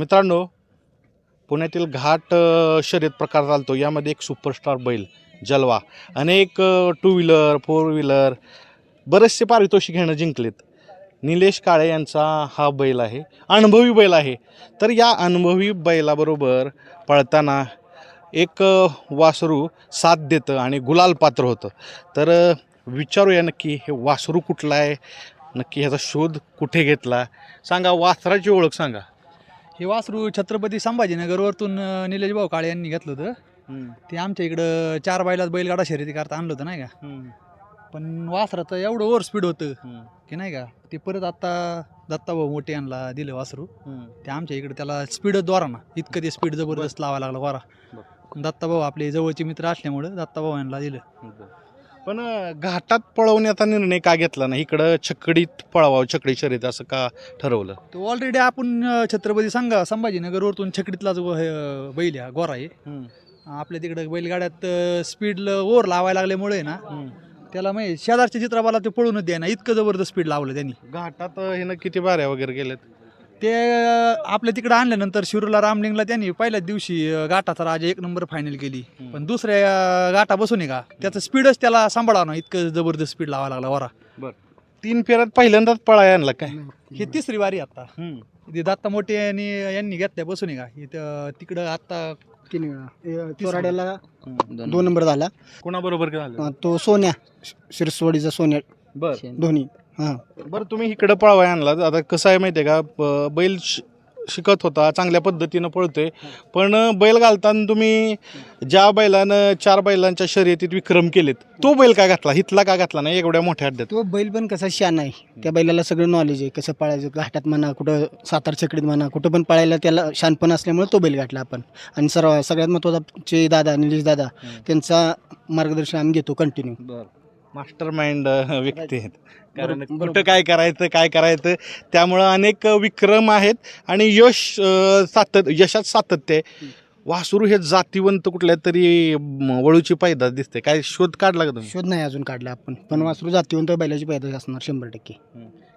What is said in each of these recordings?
मित्रांनो पुण्यातील घाट शर्यत प्रकार चालतो. यामध्ये एक सुपरस्टार बैल जलवा अनेक टू व्हीलर फोर व्हीलर बरेचसे पारितोषिक घेणं जिंकलेत. निलेश काळे यांचा हा बैल आहे अनुभवी बैल आहे. तर या अनुभवी बैलाबरोबर पळताना एक वासरू साथ देतं आणि गुलाल पात्र होतं. तर विचारूया नक्की हे वासरू कुठलं आहे? नक्की ह्याचा शोध कुठे घेतला? सांगा वासराची ओळख सांगा. हे वासरू छत्रपती संभाजीनगरवरतून निलेश भाऊ काळे यांनी घेतलं होतं. ते आमच्या इकडं चार बैलात बैलगाडा शर्यती करता आणलं होतं नाही का? पण वासराचं एवढं ओव्हर स्पीड होतं की नाही का ते परत आता दत्ताभाऊ मोठे यांना दिलं वासरू. ते आमच्या इकडे त्याला स्पीडच द्वारा ना इतकं ते स्पीड जबरदस्त लावायला लागलं वारा. दत्ताभाऊ आपले जवळचे मित्र असल्यामुळं दत्ताभाऊ यांना दिलं. पण घाटात पळवण्याचा निर्णय का घेतला नाही? इकडं छकडीत पळवावं छकडी शर्यत असं का ठरवलं? तो ऑलरेडी आपण अं, छत्रपती संघ संभाजीनगरवरतून छकडीतलाच हे, अं, बैल आहे गोरा आहे. आपल्या तिकडं बैलगाड्यात स्पीड ओव्हर लावायला लागल्यामुळे ना त्याला म्हणजे शेजारच्या चित्राबाला ते पळूनच द्या ना इतकं जबरदस्त स्पीड लावलं त्यांनी. घाटात अ, ह्यानं किती बाऱ्या वगैरे गेलेत ते आपल्या तिकडं आणल्यानंतर शिरूरला रामलिंगला त्यांनी पहिल्याच दिवशी गाठाचा राजा एक नंबर फायनल केली. पण दुसऱ्या गाठा बसून का त्याचं स्पीडच त्याला सांभाळा ना इतकं जबरदस्त स्पीड लावायला लागला वरा. तीन फेऱ्यात पहिल्यांदाच पळाय आणला काय? ही तिसरी वारी आता. ते दत्ता मोठे यांनी यांनी घेतल्यापासून आहे का इथं तिकडं आता चोराड्याला दोन नंबर. झाला. कोणाबरोबर तो सोन्या शिरसवाडीचा सोन्या बर. दोन्ही हां. बरं तुम्ही इकडं पळवाय आणला. आता कसं आहे माहिती आहे का ब- बैल शि- शिकत होता चांगल्या पद्धतीनं पळतोय. पण बैल घालताना तुम्ही ज्या बैलानं चार बैलांच्या शर्यतीत विक्रम केलेत तो बैल का घातला? हितला का घातला नाही एवढ्या मोठ्या अड्ड्यात? तो बैल पण कसा शान आहे. त्या बैलाला सगळं नॉलेज आहे. कसं पळायचं घाटात म्हणा कुठं सातार छकडीत म्हणा कुठं पण पळायला त्याला शानपण असल्यामुळे तो बैल घातला आपण. आणि सर्व सगळ्यात महत्त्वाचा चे दादा निलेश दादा त्यांचा मार्गदर्शन आम्ही घेतो कंटिन्यू मास्टर माइंड व्यक्ती आहेत. कारण. कुठं काय करायचं काय करायचं त्यामुळं अनेक विक्रम आहेत आणि यश अं, सातत यशात सातत्य आहे. वासरू हे जातीवंत कुठल्या तरी वळूची पैदास दिसते. काय शोध काढला का तुम्ही? शोध नाही अजून काढला आपण. पण वासरू जातीवंत बैलाची पैदास असणार शंभर टक्के.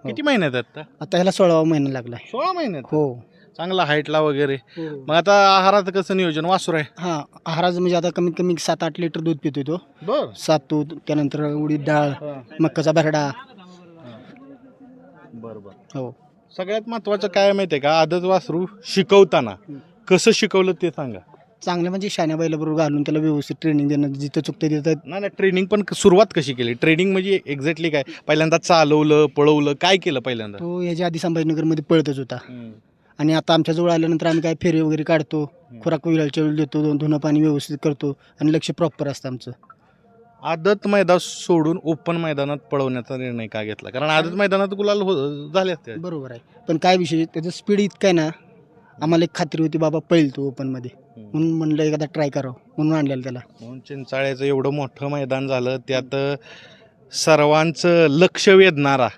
किती महिन्यात आता? आता ह्याला सोळावा महिना लागला सोळा महिन्यात? हो. चांगला हाईटला वगैरे. मग आता आहाराचं कसं नियोजन? वासरू आहे. हां आहाराचं म्हणजे आता कमीत कमी सात आठ लिटर दूध पितोय तो. बर. सातूत त्यानंतर उडीद डाळ मक्काचा भरडा. बर बर. हो. सगळ्यात महत्वाचं काय माहितीये का? आदत वासरू शिकवताना. हं. कसं शिकवलं ते सांगा. चांगलं म्हणजे शाण्या बैलाबरोबर घालून त्याला व्यवस्थित ट्रेनिंग देणं जिथं चुकतं तिथं नाही नाही ट्रेनिंग पण क- सुरुवात कशी केली? ट्रेनिंग म्हणजे एक्झॅक्टली काय? पहिल्यांदा चालवलं पळवलं काय केलं पहिल्यांदा? तो याच्या आधी संभाजीनगरमध्ये पळतच होता. हं. आणि आता आमच्याजवळ आल्यानंतर आम्ही काय फेरे वगैरे काढतो खुराक विराळच्या वेळी देतो धु- धुणं पाणी व्यवस्थित करतो आणि लक्ष प्रॉपर असतं आमचं. आदत मैदान सोडून ओपन मैदानात पळवण्याचा निर्णय का घेतला? कारण आदत मैदानात गुलाल हो- झाले असते. बरोबर आहे. पण काय विषय त्याचं स्पीड इतकं आहे ना आम्हाला एक खात्री होती बाबा पळेल तो ओपनमध्ये म्हणून म्हणलं एखादा ट्राय करावं म्हणून आणलेलं त्याला. म्हणून चिंचाळ्याचं एवढं मोठं मैदान झालं त्यात सर्वांचं लक्ष वेधणारा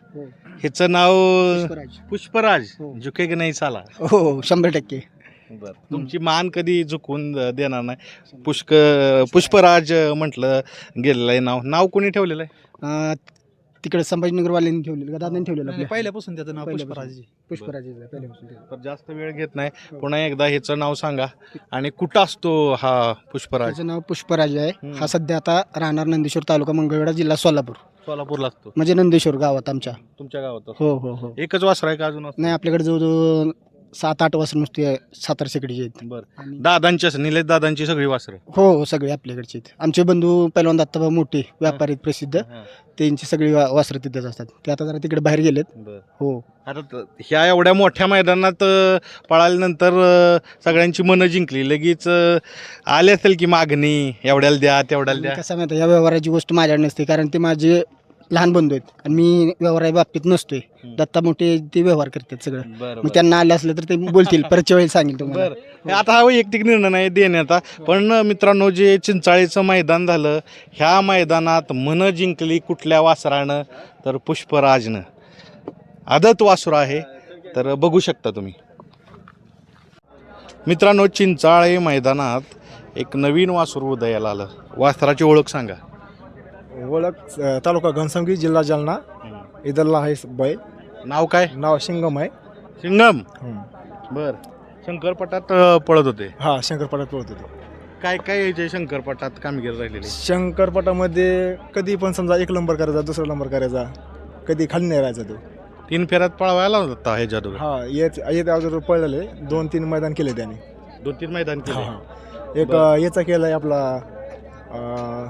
हो. ह्याचं नाव पुष्पराज. पुष्पराज हो. झुके की नाही चाला हो हो शंभर टक्के तुमची मान कधी झुकवून देणार नाही पुष्क पुष्पराज म्हटलं गेलेलं आहे नाव नाव कोणी ठेवलेलं आहे अं, तिकडे संभाजीनगरवाल्यांनी ठेवलेलं का दादांनी ठेवलेलं आपल्या? पहिल्यापासून त्याचं नाव पहिल्यापासून. पुष्पराजी पुष्पराज आहे, पहिल्यापासून ठेवलेलं. तर जास्त वेळ घेत नाही पुन्हा एकदा ह्याचं नाव सांगा आणि कुठं असतो हा पुष्पराज त्याचं नाव पुष्पराज आहे हम्म. हा सध्या आता राहणार नंदेश्वर तालुका मंगळवेढा जिल्हा सोलापूर सोलापूरला असतो म्हणजे नंदेश्वर गावात आमच्या. तुमच्या गावात. हो हो हो. एकच वासर आहे का अजून? नाही आपल्याकडे जवळजवळ सात आठ वासर नुसती सातार शेकडीचे आहेत. बरं. दादांची असं निलेश दादांची सगळी वासरं हो हो सगळे आपल्याकडचे आहेत. आमचे बंधू पहिलवान दत्ताबा मोठे व्यापारी आहेत प्रसिद्ध. त्यांची सगळी वा- वासरं तिथेच असतात. ते आता जरा तिकडे बाहेर गेलेत. बरं. हो. आता त- ह्या एवढ्या मोठ्या मैदानात अं, पळाल्यानंतर अं, सगळ्यांची मनं जिंकली. लगेच अं, आली असेल की मागणी एवढ्याला द्या तेवढ्याला द्या. कसं माहिती या व्यवहाराची गोष्ट माझ्याकडे नसते. कारण ते माझे लहान बंधू आहेत. आणि मी व्यवहारा बाबतीत नसतोय. दत्ता मोठे ते व्यवहार करतात सगळं. बरं मग त्यांना आले असलं तर ते बोलतील परतच्या वेळी सांगेल तुम्हाला. बरं. आता हा वैयक्तिक निर्णय नाही देण्याचा पण मित्रांनो जे चिंचाळीचं मैदान झालं ह्या मैदानात मनं जिंकली कुठल्या वासरानं? तर पुष्पराजनं. आदत वासुर आहे. तर बघू शकता तुम्ही. मित्रांनो चिंचाळे मैदानात एक नवीन वासुर उदयाला आलं. वासराची ओळख सांगा. ओळख अ, तालुका घनसंगी जिल्हा जालना. इधरला आहे बैल नाव काय? नाव शिंगम आहे. सिंगम हम्म. बर. शंकरपटात अ, पळत होते. हा शंकरपटात पळत होतो. काय काय यायचे शंकरपटात कामगिरी राहिलेली? शंकरपटामध्ये कधी पण समजा एक नंबर करायचा दुसरा नंबर करायचा कधी खाली नाही राहायचा तो. तीन फेऱ्यात पळवायला होता हे जादू हा येत येत अगोदर पळलेले. दोन तीन मैदान केले त्याने. दोन तीन मैदान केले. हा एक. अं, याचा केलाय आपला अं,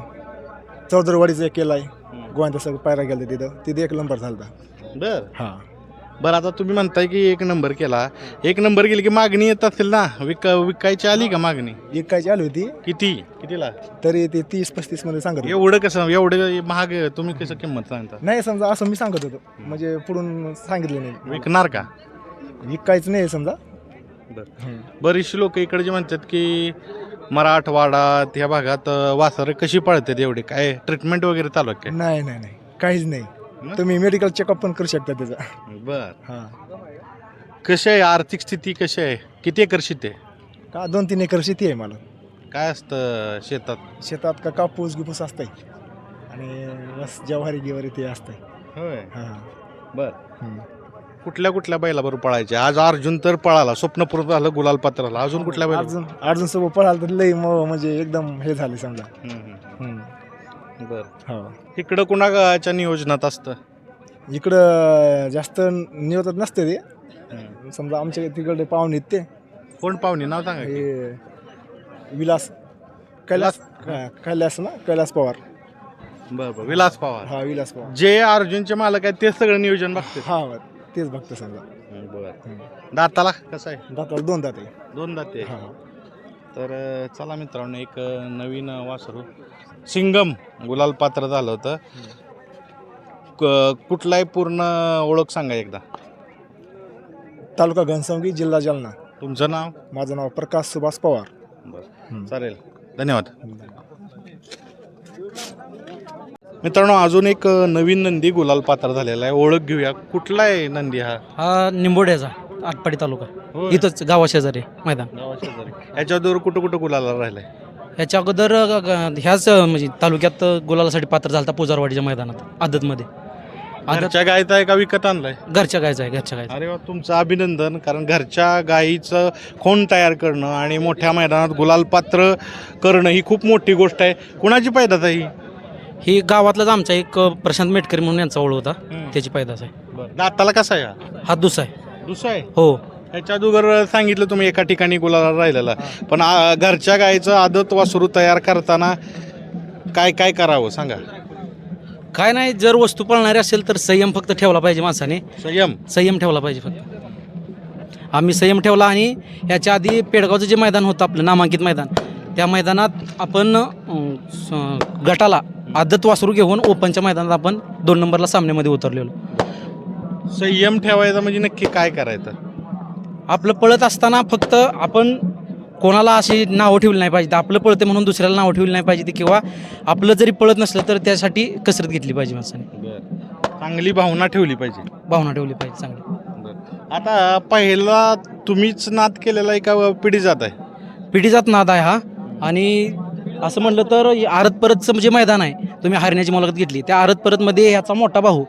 चौदरवाडीचा एक केलाय हम्म. गोव्याचा सगळं पायरा गेला तिथं. तिथे एक नंबर झालता बर. हा. बरं आता तुम्ही म्हणताय की एक नंबर केला. एक नंबर गेली की मागणी येत असेल ना? विक विकायची आली का मागणी? एक काय चालू होती. किती? कितीला? तरी ते तीस पस्तीसमध्ये सांगत होते. एवढं कसं एवढं महाग तुम्ही कसं किंमत सांगता? नाही समजा असं मी सांगत होतो. म्हणजे पुढून सांगितलं नाही. विकणार का? विकायचं नाही समजा. बरं. हम्म. बरीचशी लोक इकडे जे म्हणतात की मराठवाडात ह्या भागात वासरे कशी पळतात एवढे? काय ट्रीटमेंट वगैरे चालू आहे काय? नाही नाही नाही. काहीच नाही? तुम्ही मेडिकल चेकअप पण करू शकता त्याचा. बर. हा. कशी आहे? आर्थिक स्थिती कशी आहे? किती एकर शेती आहे? का दोन तीन एकर शेती आहे मला. काय असतं शेतात? शेतात का कापूस गिपूस असतंय. आणि बस जवारी गिवारी ते असतंय. होय. हा. बर. हम्म. कुठल्या कुठल्या बैलाबरोबर पळायचे? आज अर्जुन तर पळाला स्वप्नपूर झालं गुलाल पात्र झालं अजून कुठल्या बैला अर्जुन अर्जुन सोबत पळाल तर लई म- म्हणजे एकदम हे झाले समजा. हम्म. बर. हो. इकडं कुणाच्या नियोजनात असतं? इकडं जास्त निवडत नसते ते. समजा आमच्या तिकडे पाहुणे आहेत ते. कोण पाहुणे? नाव सांगा की. हे विलास कैलास हा, कैलास ना? कैलास पवार. बर बर. विलास पवार. हा विलास पवार. जे अर्जुनचे मालक आहेत तेच सगळं नियोजन बघते हा तेच बघतो समजा. बर. दाताला कसं आहे? दाताला दोन दात आहे. दोन दाते हा. तर अ, चला मित्रांनो एक अ, नवीन अ, वासरू. सिंगम गुलाल पात्र झालं होतं. क- कुठलाही पूर्ण ओळख सांगा एकदा. तालुका घनसावंगी जिल्हा जालना. तुमचं नाव? माझं नाव प्रकाश सुभाष पवार. बरं. चालेल. धन्यवाद. मित्रांनो अजून एक नवीन नंदी गुलाल पात्र झालेला आहे. ओळख घेऊया. कुठला आहे नंदी हा? हा निंबोड्याचा आटपाडी तालुका. इथंच गावाशेजारी मैदान. गावाशेजारी. याच्यावर कुठं कुठं गुलाला राहिलाय? याच्या अगोदर ग- ग- ह्याच अ, म्हणजे तालुक्यात गुलालासाठी पात्र झालता पुजारवाडीच्या मैदानात आदतमध्ये. आदत घरच्या गायचा आहे का विकत आणलाय? घरच्या गायचा आहे घरच्या गायचा. अरे वा तुमचं अभिनंदन. कारण घरच्या गाईचं खोंड तयार करणं आणि मोठ्या मैदानात गुलाल पात्र करणं ही खूप मोठी गोष्ट आहे. कुणाची पैदास आहे ही ही गावातलाच आमचा एक प्रशांत मेटकरी म्हणून यांचा ओळ होता. त्याची पैदास आहे. दाताला कसा आहे हा? हा दुसरा आहे. दुसरा आहे? हो. ह्याच्या अगोदर सांगितलं तुम्ही एका ठिकाणी गुलाला राहिलेला. पण आ, घरच्या गाईचं आदत वासरू तयार करताना काय काय करावं सांगा? काय नाही जर वस्तू पळणारी असेल तर संयम फक्त ठेवला पाहिजे माणसाने. संयम? संयम ठेवला पाहिजे फक्त. आम्ही संयम ठेवला आणि याच्या आधी पेडगावचं जे मैदान होतं आपलं नामांकित मैदान त्या मैदानात आपण अं, स- गटाला आदत वासरू घेऊन ओपनच्या मैदानात आपण दोन नंबरला सामन्यामध्ये उतरलेलो. संयम ठेवायचा म्हणजे नक्की काय करायचं? आपलं पळत असताना फक्त आपण कोणाला अशी नावं ठेवली नाही पाहिजे आपलं पळते म्हणून दुसऱ्याला नावं ठेवली नाही पाहिजे किंवा आपलं जरी पळत नसलं तर त्यासाठी कसरत घेतली पाहिजे माणसाने. चांगली भावना ठेवली पाहिजे. भावना ठेवली पाहिजे चांगली. आता पहिला तुम्हीच नाद केलेला आहे का पिढी जात आहे. पिढीजात नाद आहे हा. आणि असं म्हणलं तर आरत परतचं जे मैदान आहे. तुम्ही हरण्याची मुलाखत घेतली. त्या आरत परतमध्ये ह्याचा मोठा भाऊ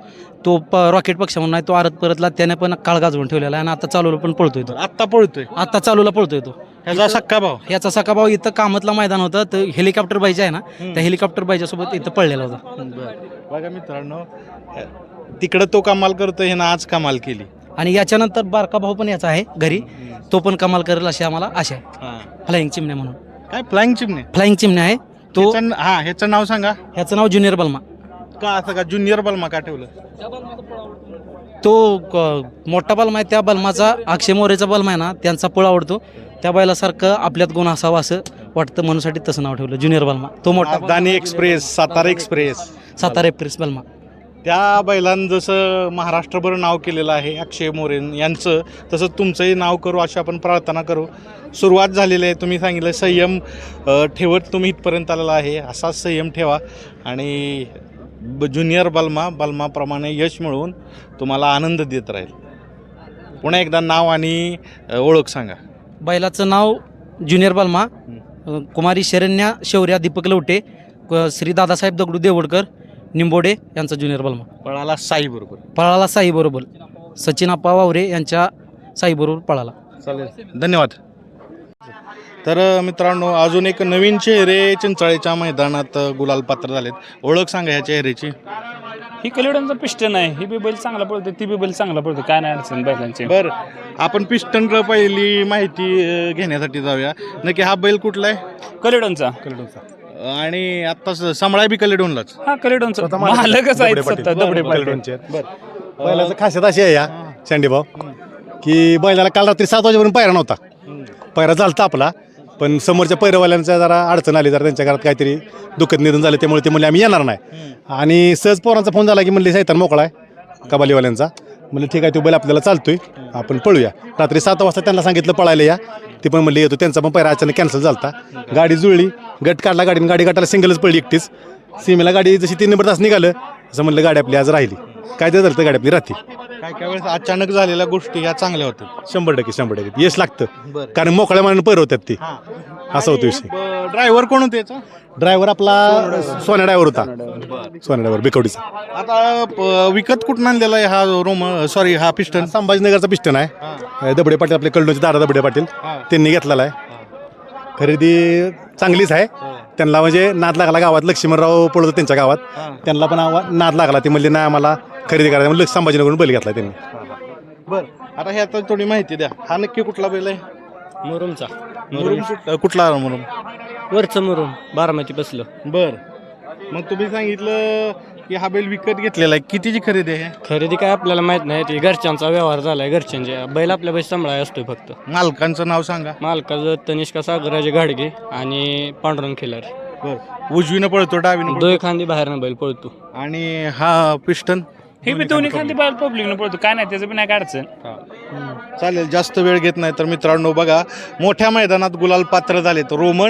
तो प रॉकेट पक्ष म्हणून आहे. तो आरत परतला त्याने पण काळ गाजवून ठेवलेला आहे आणि आता चालवला पण पळतोय तो. आत्ता पळतोय? आता चालूला पळतोय तो. ह्याचा सक्का भाव याचा सका भाऊ इथं कामतला मैदान होतं. तर हेलिकॉप्टर बाईजे आहे ना त्या हेलिकॉप्टर बाईच्यासोबत इथं पळलेला होता. बघा मित्रांनो तिकडं तो कमाल करतोय ह्यानं आज कमाल केली. आणि याच्यानंतर बारका भाऊ पण याचा आहे घरी. तो पण कमाल करेल अशी आम्हाला आशा आहे. फ्लाइंग चिमण्या म्हणून. काय फ्लाइंग चिमणे फ्लाइंग चिमण्या आहे. तो ह्याचं- हा ह्याचं नाव सांगा. ह्याचं नाव ज्युनियर बल्मा का असं का? ज्युनियर बलमा का ठेवलं? तो क- मोठा बलमा आहे. त्या बलमाचा अक्षय मोरेचा बलमा आहे ना त्यांचा पळ आवडतो. त्या बैलासारखं आपल्यात गुण असावा असं वाटतं म्हणूनसाठी तसं नाव ठेवलं ज्युनियर बलमा तो मोठा Rajdhani Express Satara Express Satara Express बलमा त्या बैलांनं जसं महाराष्ट्रभर नाव केलेलं आहे अक्षय मोरे यांचं तसं तुमचंही नाव करू अशी आपण प्रार्थना करू. सुरुवात झालेली आहे तुम्ही सांगितलं संयम ठेवत तुम्ही इथपर्यंत आलेला आहे असाच संयम ठेवा. आणि ब- ज्युनियर बलमा बलमाप्रमाणे यश मिळवून तुम्हाला आनंद देत राहील. पुन्हा एकदा नाव आणि ओळख सांगा. बैलाचं नाव ज्युनियर बलमा कुमारी शरण्या शौर्या दीपक लवटे श्री दादासाहेब दगडू देवडकर निंबोडे यांचा ज्युनियर बलमा. पळाला साई बरोबर. पळाला साई बरोबर. सचिन आप्पा वावरे यांच्या साई बरोबर पळाला. चालेल. धन्यवाद. तर अ, मित्रांनो अजून एक नवीन चेहरे चिंचाळीच्या मैदानात अ, गुलाल पात्र झालेत. ओळख सांगा ह्या चेहऱ्याची. ही कलिवडांचा पिस्टन आहे. ही बी बैल चांगला पडतो ती बी बैल चांगला पडतो काय नाही अडचण बैलांची. बर. आपण पिस्टन पहिली माहिती अ, घेण्यासाठी जाऊया. नक्की हा बैल कुठला आहे? कलिवडांचा आणि आता सांभाळा बी कलेडोनलाच. हा कलिवडांचा मालकच आहे दबडे पाटील बैलाचं खासियत अशी आहे या भाऊ की बैलाला काल रात्री सात वाजेपर्यंत पायरा नव्हता. पायरा झालता आपला पण समोरच्या पैरवाल्यांच्या जरा अडचण आली जरा त्यांच्या घरात काहीतरी दुःखद निधन झालं त्यामुळे ते म्हणले आम्ही येणार नाही. आणि सहज पोरांचा फोन झाला की म्हणले सैतान मोकळा आहे कबालीवाल्यांचा. म्हणलं ठीक आहे तो बैल आपल्याला चालतोय आपण पळूया. रात्री सात वाजता त्यांना सांगितलं पळायला या. ते पण म्हणले येतो. त्यांचा पण पैरा अचानक कॅन्सल झालता. गाडी जुळली गट काढला गाडीने. गाडी गटाला सिंगलच पडली एकटीच. सीमेला गाडी जशी तीन नंबर तास निघालं असं म्हणलं गाडी आपली आज राहिली. काय ते झालं तर गाडी आपली राहते. काय काय वेळेस अचानक झालेल्या गोष्टी ह्या चांगल्या होत्या? शंभर टक्के शंभर टक्के. यश लागतं. बरं. कारण मोकळ्या मनाने पैर होतात ती. असा होतो विषय. ड्रायव्हर कोण होते याचा? ड्रायव्हर आपला सोन्या ड्रायव्हर होता. सोन्या ड्रायव्हर बिकवडीचा आता प- विकत कुठून आणलेला आहे हा रोम सॉरी हा पिस्टन? संभाजीनगरचा पिस्टन आहे. दबडे पाटील आपले कळणोचे दादा दबडे पाटील त्यांनी घेतलेला आहे. खरेदी चांगलीच आहे. त्यांना म्हणजे नाद लागला गावात. लक्ष्मणराव पळतो त्यांच्या गावात. त्यांना पण आवा- नाद लागला. ते म्हणले नाही आम्हाला खरेदी करायला. म्हणलं संभाजीनगरहून बैल घेतला त्यांनी. बर. आता ह्यात थोडी माहिती द्या. हा नक्की कुठला बैल आहे? मुरुमचा. मुरुम कुठ- कुठला? मुरुम? वरचं मुरुम बारामती बसलं बर. मग तुम्ही सांगितलं की हा बैल विकत घेतलेला आहे. कितीची खरेदी आहे? खरेदी काय आपल्याला माहीत नाही ती घरच्यांचा व्यवहार झालाय घरच्यांचे. बैल आपल्या बैल सांभाळाय असतोय फक्त. मालकांचं नाव सांगा. मालकाचं तनिष्का सागराजे घाडगे आणि पांडुरंग खिलार. बर. उजवीनं पळतो डावीनं पळतो. दोय खांदी बाहेरनं बैल पळतो. आणि हा पिस्टन? हे बी दोन्ही खांदी बैल पब्लिकनं पडतो काय नाही त्याचं बी नाही काय अडचण. चालेल जास्त वेळ घेत नाही. तर मित्रांनो बघा मोठ्या मैदानात गुलाल पात्र झालेत. रोमन